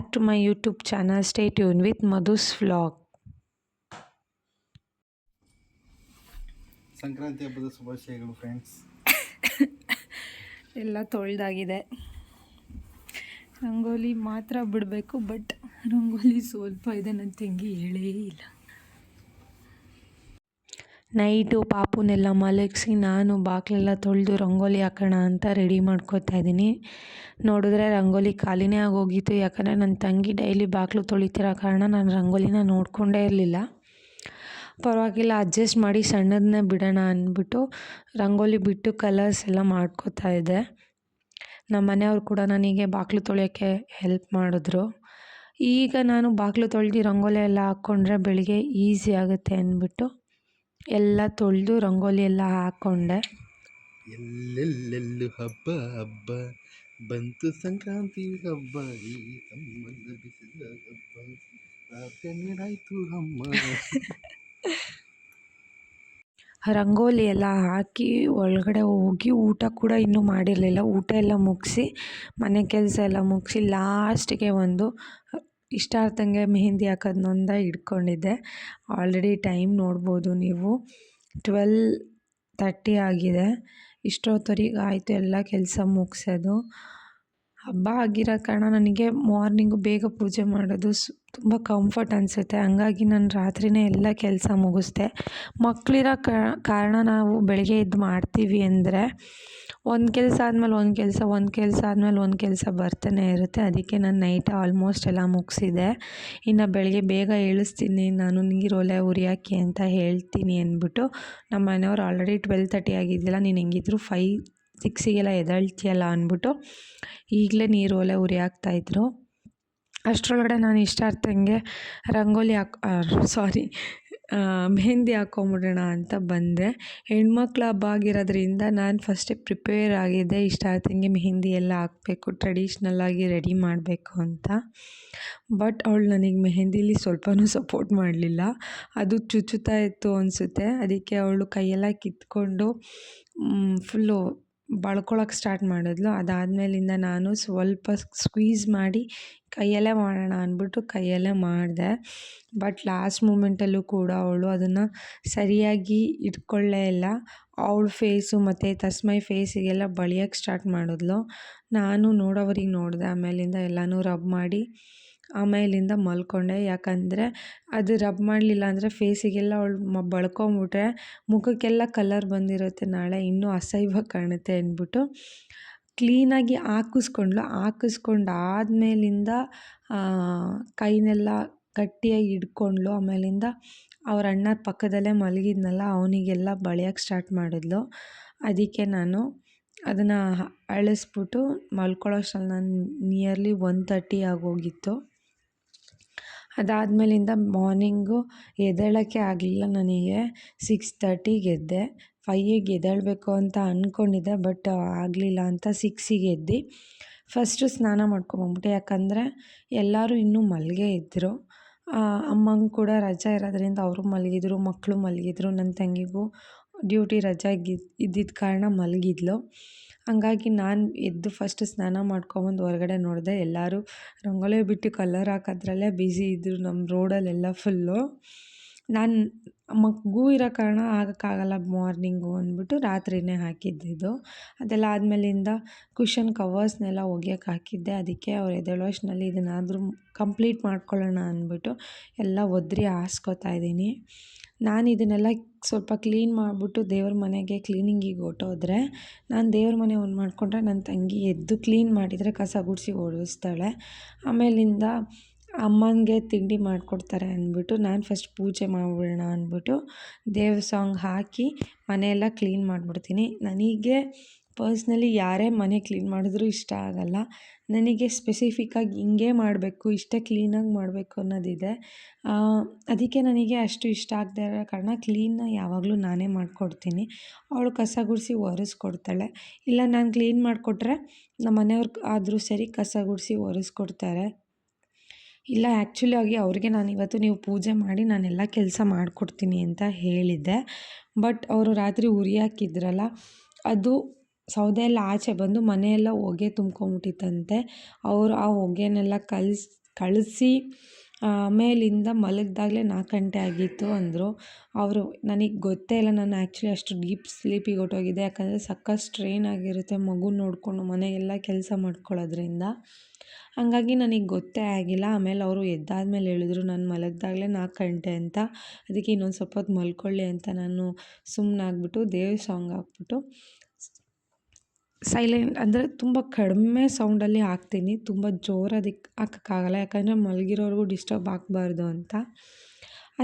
ನಮಸ್ಕಾರ to my to my YouTube channel stay tuned with Madhu's vlog Sankranti ಹಬ್ಬದ ಶುಭಾಶಯಗಳು friends ಎಲ್ಲ ತೊಳೆದಾಗಿದೆ. ರಂಗೋಲಿ ಮಾತ್ರ ಬಿಡಬೇಕು ಬಟ್ ರಂಗೋಲಿ ಸ್ವಲ್ಪ ಇದೆ ನನ್ನ ತಂಗಿ ಹೇಳೇ ಇಲ್ಲ. ನೈಟು ಪಾಪುನೆಲ್ಲ ಮಲಗಿಸಿ ನಾನು ಬಾಗಿಲೆಲ್ಲ ತೊಳೆದು ರಂಗೋಲಿ ಹಾಕೋಣ ಅಂತ ರೆಡಿ ಮಾಡ್ಕೋತಾ ಇದ್ದೀನಿ. ನೋಡಿದ್ರೆ ರಂಗೋಲಿ ಖಾಲಿನೇ ಆಗೋಗಿತ್ತು. ಯಾಕಂದರೆ ನನ್ನ ತಂಗಿ ಡೈಲಿ ಬಾಗಿಲು ತೊಳಿತಿರೋ ಕಾರಣ ನಾನು ರಂಗೋಲಿನ ನೋಡಿಕೊಂಡೇ ಇರಲಿಲ್ಲ. ಪರವಾಗಿಲ್ಲ, ಅಡ್ಜಸ್ಟ್ ಮಾಡಿ ಸಣ್ಣದನ್ನೇ ಬಿಡೋಣ ಅಂದ್ಬಿಟ್ಟು ರಂಗೋಲಿ ಬಿಟ್ಟು ಕಲರ್ಸ್ ಎಲ್ಲ ಮಾಡ್ಕೋತಾ ಇದ್ದೆ. ನಮ್ಮ ಮನೆಯವ್ರು ಕೂಡ ನನಗೆ ಬಾಗಿಲು ತೊಳೆಯೋಕ್ಕೆ ಹೆಲ್ಪ್ ಮಾಡಿದ್ರು. ಈಗ ನಾನು ಬಾಗಿಲು ತೊಳೆದು ರಂಗೋಲಿ ಎಲ್ಲ ಹಾಕ್ಕೊಂಡ್ರೆ ಬೆಳಿಗ್ಗೆ ಈಸಿ ಆಗುತ್ತೆ ಅಂದ್ಬಿಟ್ಟು ಎಲ್ಲ ತೊಳೆದು ರಂಗೋಲಿ ಎಲ್ಲ ಹಾಕ್ಕೊಂಡೆ ಎಲ್ಲೆಲ್ಲೆಲ್ಲು ಹಬ್ಬ ಹಬ್ಬ. ಬಂತು ಸಂಕ್ರಾಂತಿ ಹಬ್ಬ ಈ ಬಿಸಿಲ ಹಬ್ಬ. ಅಮ್ಮ. ರಂಗೋಲಿ ಎಲ್ಲ ಹಾಕಿ ಒಳಗಡೆ ಹೋಗಿ ಊಟ ಕೂಡ ಇನ್ನೂ ಮಾಡಿರಲಿಲ್ಲ. ಊಟ ಎಲ್ಲ ಮುಗಿಸಿ ಮನೆ ಕೆಲಸ ಎಲ್ಲ ಮುಗಿಸಿ ಲಾಸ್ಟಿಗೆ ಒಂದು ಇಷ್ಟಾರ್ಥಂಗೆ ಮೆಹೆಂದಿ ಹಾಕೋದನ್ನೊಂದ ಇಟ್ಕೊಂಡಿದ್ದೆ. ಆಲ್ರೆಡಿ ಟೈಮ್ ನೋಡ್ಬೋದು ನೀವು. ಟ್ವೆಲ್ ತರ್ಟಿ ಆಗಿದೆ. ಇಷ್ಟೊತ್ತವರೆಗೆ ಆಯಿತು ಎಲ್ಲ ಕೆಲಸ ಮುಗಿಸೋದು. ಹಬ್ಬ ಆಗಿರೋ ಕಾರಣ ನನಗೆ ಮಾರ್ನಿಂಗು ಬೇಗ ಪೂಜೆ ಮಾಡೋದು ಸು, ತುಂಬ ಕಂಫರ್ಟ್ ಅನಿಸುತ್ತೆ. ಹಂಗಾಗಿ ನಾನು ರಾತ್ರಿಯೇ ಎಲ್ಲ ಕೆಲಸ ಮುಗಿಸ್ದೆ. ಮಕ್ಕಳಿರೋ ಕಾರಣ ನಾವು ಬೆಳಗ್ಗೆ ಎದ್ದು ಮಾಡ್ತೀವಿ ಅಂದರೆ ಒಂದು ಕೆಲಸ ಆದಮೇಲೆ ಒಂದು ಕೆಲಸ ಒಂದು ಕೆಲಸ ಆದಮೇಲೆ ಒಂದು ಕೆಲಸ ಬರ್ತಾನೆ ಇರುತ್ತೆ. ಅದಕ್ಕೆ ನಾನು ನೈಟ್ ಆಲ್ಮೋಸ್ಟ್ ಎಲ್ಲ ಮುಗಿಸಿದೆ. ಇನ್ನು ಬೆಳಗ್ಗೆ ಬೇಗ ಏಳಿಸ್ತೀನಿ. ನಾನು ನೀರು ಒಲೆ ಅಂತ ಹೇಳ್ತೀನಿ ಅಂದ್ಬಿಟ್ಟು ನಮ್ಮ ಮನೆಯವ್ರು ಆಲ್ರೆಡಿ ಟ್ವೆಲ್ ತರ್ಟಿ ಆಗಿದ್ದಿಲ್ಲ. ನೀನು ಹೆಂಗಿದ್ರು ಫೈ ಸಿಕ್ಸಿಗೆಲ್ಲ ಎದಳ್ತೀಯಲ್ಲ ಅಂದ್ಬಿಟ್ಟು ಈಗಲೇ ನೀರು ಒಲೆ ಉರಿ ಹಾಕ್ತಾಯಿದ್ರು ಅಷ್ಟರೊಳಗಡೆ ನಾನು ಇಷ್ಟಾರ್ಥಂಗೆ ರಂಗೋಲಿ ಹಾಕ್ ಸಾರಿ ಮೆಹಂದಿ ಹಾಕ್ಕೊಂಬಿಡೋಣ ಅಂತ ಬಂದೆ. ಹೆಣ್ಮಕ್ಳು ಹಬ್ಬ ಆಗಿರೋದ್ರಿಂದ ನಾನು ಫಸ್ಟೇ ಪ್ರಿಪೇರ್ ಆಗಿದ್ದೆ. ಇಷ್ಟಾಗ್ತಂಗೆ ಮೆಹೆಂದಿ ಎಲ್ಲ ಹಾಕಬೇಕು ಟ್ರೆಡಿಷ್ನಲ್ಲಾಗಿ ರೆಡಿ ಮಾಡಬೇಕು ಅಂತ. ಬಟ್ ಅವಳು ನನಗೆ ಮೆಹಂದಿಲಿ ಸ್ವಲ್ಪನೂ ಸಪೋರ್ಟ್ ಮಾಡಲಿಲ್ಲ. ಅದು ಚುಚ್ಚುತ್ತಾ ಇತ್ತು ಅನಿಸುತ್ತೆ. ಅದಕ್ಕೆ ಅವಳು ಕೈಯೆಲ್ಲ ಕಿತ್ಕೊಂಡು ಫುಲ್ಲು ಬಳ್ಕೊಳಕ್ಕೆ ಸ್ಟಾರ್ಟ್ ಮಾಡಿದ್ಲು. ಅದಾದಮೇಲಿಂದ ನಾನು ಸ್ವಲ್ಪ ಸ್ಕ್ವೀಸ್ ಮಾಡಿ ಕೈಯಲ್ಲೇ ಮಾಡೋಣ ಅಂದ್ಬಿಟ್ಟು ಕೈಯಲ್ಲೇ ಮಾಡಿದೆ. ಬಟ್ ಲಾಸ್ಟ್ ಮೂಮೆಂಟಲ್ಲೂ ಕೂಡ ಅವಳು ಅದನ್ನು ಸರಿಯಾಗಿ ಇಟ್ಕೊಳ್ಳೇ ಇಲ್ಲ. ಅವಳ ಫೇಸು ಮತ್ತು ತಸ್ಮೈ ಫೇಸಿಗೆಲ್ಲ ಬಳಿಯೋಕ್ಕೆ ಸ್ಟಾರ್ಟ್ ಮಾಡಿದ್ಲು. ನಾನು ನೋಡೋವರಿಗೆ ನೋಡಿದೆ. ಆಮೇಲಿಂದ ಎಲ್ಲನೂ ರಬ್ ಮಾಡಿ ಆಮೇಲಿಂದ ಮಲ್ಕೊಂಡೆ. ಯಾಕಂದರೆ ಅದು ರಬ್ ಮಾಡಲಿಲ್ಲ ಅಂದರೆ ಫೇಸಿಗೆಲ್ಲ ಅವಳು ಮ, ಬಳ್ಕೊಂಬಿಟ್ರೆ ಮುಖಕ್ಕೆಲ್ಲ ಕಲರ್ ಬಂದಿರುತ್ತೆ ನಾಳೆ. ಇನ್ನೂ ಅಸಹ್ಯವಾಗಿ ಕಾಣುತ್ತೆ ಅಂದ್ಬಿಟ್ಟು ಕ್ಲೀನಾಗಿ ಹಾಕಿಸ್ಕೊಂಡ್ಳು. ಹಾಕಿಸ್ಕೊಂಡು ಆದಮೇಲಿಂದ ಕೈನೆಲ್ಲ ಗಟ್ಟಿಯಾಗಿ ಹಿಡ್ಕೊಂಡ್ಳು. ಆಮೇಲಿಂದ ಅವ್ರ ಅಣ್ಣ ಪಕ್ಕದಲ್ಲೇ ಮಲಗಿದ್ನಲ್ಲ, ಅವನಿಗೆಲ್ಲ ಬಳಿಯೋಕ್ಕೆ ಸ್ಟಾರ್ಟ್ ಮಾಡಿದ್ಲು. ಅದಕ್ಕೆ ನಾನು ಅದನ್ನು ಅಳಿಸ್ಬಿಟ್ಟು ಮಲ್ಕೊಳ್ಳೋಷ್ಟ್ರಲ್ಲಿ ನಾನು ನಿಯರ್ಲಿ ಒನ್ ತರ್ಟಿ ಆಗೋಗಿತ್ತು. ಅದಾದಮೇಲಿಂದ ಮಾರ್ನಿಂಗು ಎದ್ದೇಳೋಕ್ಕೆ ಆಗಲಿಲ್ಲ ನನಗೆ. ಸಿಕ್ಸ್ ತರ್ಟಿಗೆ ಎದ್ದೆ. ಫೈಯಿಗೆ ಎದ್ದೇಳಬೇಕು ಅಂತ ಅಂದ್ಕೊಂಡಿದ್ದೆ ಬಟ್ ಆಗಲಿಲ್ಲ ಅಂತ ಸಿಕ್ಸಿಗೆ ಎದ್ದು. ಫಸ್ಟು ಸ್ನಾನ ಮಾಡ್ಕೊಂಬಂದ್ಬಿಟ್ಟೆ ಯಾಕಂದರೆ ಎಲ್ಲರೂ ಇನ್ನೂ ಮಲಗೇ ಇದ್ದರು ಅಮ್ಮಂಗೆ ಕೂಡ ರಜೆ ಇರೋದ್ರಿಂದ ಅವರು ಮಲಗಿದ್ರು ಮಕ್ಕಳು ಮಲಗಿದ್ರು. ನನ್ನ ತಂಗಿಗೂ ಡ್ಯೂಟಿ ರಜೆ ಇದ್ದಿದ್ದ ಕಾರಣ ಮಲಗಿದ್ಲು. ಹಂಗಾಗಿ ನಾನು ಎದ್ದು ಫಸ್ಟ್ ಸ್ನಾನ ಮಾಡ್ಕೊಂಬಂದು ಹೊರಗಡೆ ನೋಡಿದೆ ಎಲ್ಲರೂ ರಂಗೋಲಿ ಬಿಟ್ಟು ಕಲರ್ ಹಾಕೋದ್ರಲ್ಲೇ ಬ್ಯುಸಿ ಇದ್ದರು ನಮ್ಮ ರೋಡಲ್ಲೆಲ್ಲ ಫುಲ್ಲು ನಾನು ಮಗು ಇರೋ ಕಾರಣ ಆಗೋಕ್ಕಾಗಲ್ಲ ಮಾರ್ನಿಂಗು ಅಂದ್ಬಿಟ್ಟು ರಾತ್ರಿಯೇ ಹಾಕಿದ್ದಿದ್ದು ಅದೆಲ್ಲ ಆದಮೇಲಿಂದ ಕುಷನ್ ಕವರ್ಸ್ನೆಲ್ಲ ಒಗೆಯೋಕೆ ಹಾಕಿದ್ದೆ. ಅದಕ್ಕೆ ಅವ್ರು ಎದ್ದೇಳೋ ಅಷ್ಟರಲ್ಲಿ ಇದನ್ನಾದರೂ ಕಂಪ್ಲೀಟ್ ಮಾಡ್ಕೊಳ್ಳೋಣ ಅಂದ್ಬಿಟ್ಟು ಎಲ್ಲ ಒದ್ರಿ ಹಾಸ್ಕೋತಾ ಇದ್ದೀನಿ. ನಾನು ಇದನ್ನೆಲ್ಲ ಸ್ವಲ್ಪ ಕ್ಲೀನ್ ಮಾಡಿಬಿಟ್ಟು ದೇವ್ರ ಮನೆಗೆ ಕ್ಲೀನಿಂಗಿಗೆ ಹೊರ್ಟೋದ್ರೆ, ನಾನು ದೇವ್ರ ಮನೆ ಒಂದು ಮಾಡಿಕೊಂಡ್ರೆ ನನ್ನ ತಂಗಿ ಎದ್ದು ಕ್ಲೀನ್ ಮಾಡಿದರೆ ಕಸ ಗುಡಿಸಿ ಓಡಿಸ್ತಾಳೆ. ಆಮೇಲಿಂದ ಅಮ್ಮನಿಗೆ ತಿಂಡಿ ಮಾಡಿಕೊಡ್ತಾರೆ ಅಂದ್ಬಿಟ್ಟು ನಾನು ಫಸ್ಟ್ ಪೂಜೆ ಮಾಡಿಬಿಡೋಣ ಅಂದ್ಬಿಟ್ಟು ದೇವ್ರ ಸಾಂಗ್ ಹಾಕಿ ಮನೆಯೆಲ್ಲ ಕ್ಲೀನ್ ಮಾಡಿಬಿಡ್ತೀನಿ. ನನಗೆ ಪರ್ಸ್ನಲಿ ಯಾರೇ ಮನೆ ಕ್ಲೀನ್ ಮಾಡಿದ್ರೂ ಇಷ್ಟ ಆಗಲ್ಲ. ನನಗೆ ಸ್ಪೆಸಿಫಿಕ್ಕಾಗಿ ಹಿಂಗೆ ಮಾಡಬೇಕು, ಇಷ್ಟೇ ಕ್ಲೀನಾಗಿ ಮಾಡಬೇಕು ಅನ್ನೋದಿದೆ. ಅದಕ್ಕೆ ನನಗೆ ಅಷ್ಟು ಇಷ್ಟ ಆಗದೆ ಇರೋ ಕಾರಣ ಕ್ಲೀನ್ನ ಯಾವಾಗಲೂ ನಾನೇ ಮಾಡಿಕೊಡ್ತೀನಿ. ಅವಳು ಕಸ ಗುಡಿಸಿ ಒರೆಸ್ಕೊಡ್ತಾಳೆ. ಇಲ್ಲ, ನಾನು ಕ್ಲೀನ್ ಮಾಡಿಕೊಟ್ರೆ ನಮ್ಮ ಮನೆಯವ್ರು ಆದರೂ ಸರಿ ಕಸ ಗುಡಿಸಿ ಒರೆಸ್ಕೊಡ್ತಾರೆ. ಇಲ್ಲ, ಆ್ಯಕ್ಚುಲಿ ಆಗಿ ಅವ್ರಿಗೆ ನಾನು ಇವತ್ತು ನೀವು ಪೂಜೆ ಮಾಡಿ ನಾನೆಲ್ಲ ಕೆಲಸ ಮಾಡಿಕೊಡ್ತೀನಿ ಅಂತ ಹೇಳಿದ್ದೆ. ಬಟ್ ಅವರು ರಾತ್ರಿ ಉರಿ ಹಾಕಿದ್ರಲ್ಲ, ಅದು ಸೌದೆ ಎಲ್ಲ ಆಚೆ ಬಂದು ಮನೆಯೆಲ್ಲ ಹೊಗೆ ತುಂಬ್ಕೊಂಬಿಟ್ಟಿತ್ತಂತೆ. ಅವರು ಆ ಹೊಗೆನೆಲ್ಲ ಕಲ್ಸಿ, ಕಳಿಸಿ ಆಮೇಲಿಂದ ಮಲಗಿದಾಗಲೇ ನಾಲ್ಕು ಗಂಟೆ ಆಗಿತ್ತು ಅಂದರು. ಅವರು, ನನಗೆ ಗೊತ್ತೇ ಇಲ್ಲ, ನಾನು ಆ್ಯಕ್ಚುಲಿ ಅಷ್ಟು ಡೀಪ್ ಸ್ಲೀಪಿಗೆ ಹೊಟ್ಟೋಗಿದ್ದೆ ಯಾಕಂದರೆ ಸಖತ್ ಸ್ಟ್ರೈನ್ ಆಗಿರುತ್ತೆ ಮಗು ನೋಡಿಕೊಂಡು ಮನೆಗೆಲ್ಲ ಕೆಲಸ ಮಾಡ್ಕೊಳ್ಳೋದ್ರಿಂದ. ಹಾಗಾಗಿ ನನಗೆ ಗೊತ್ತೇ ಆಗಿಲ್ಲ. ಆಮೇಲೆ ಅವರು ಎದ್ದಾದ್ಮೇಲೆ ಹೇಳಿದ್ರು, ನಾನು ಮಲಗಿದಾಗಲೇ ನಾಲ್ಕು ಗಂಟೆ ಅಂತ. ಅದಕ್ಕೆ ಇನ್ನೊಂದು ಸ್ವಲ್ಪ ಹೊತ್ತು ಮಲ್ಕೊಳ್ಳಿ ಅಂತ ನಾನು ಸುಮ್ಮನಾಗ್ಬಿಟ್ಟು ದೇವ್ರ ಸಾಂಗ್ ಹಾಕ್ಬಿಟ್ಟು ಸೈಲೆಂಟ್ ಅಂದರೆ ತುಂಬ ಕಡಿಮೆ ಸೌಂಡಲ್ಲಿ ಹಾಕ್ತೀನಿ. ತುಂಬ ಜೋರಾಗಿ ಹಾಕೋಕ್ಕಾಗಲ್ಲ. ಯಾಕಂದರೆ ಮಲಗಿರೋರ್ಗೂ ಡಿಸ್ಟರ್ಬ್ ಆಗಬಾರ್ದು ಅಂತ.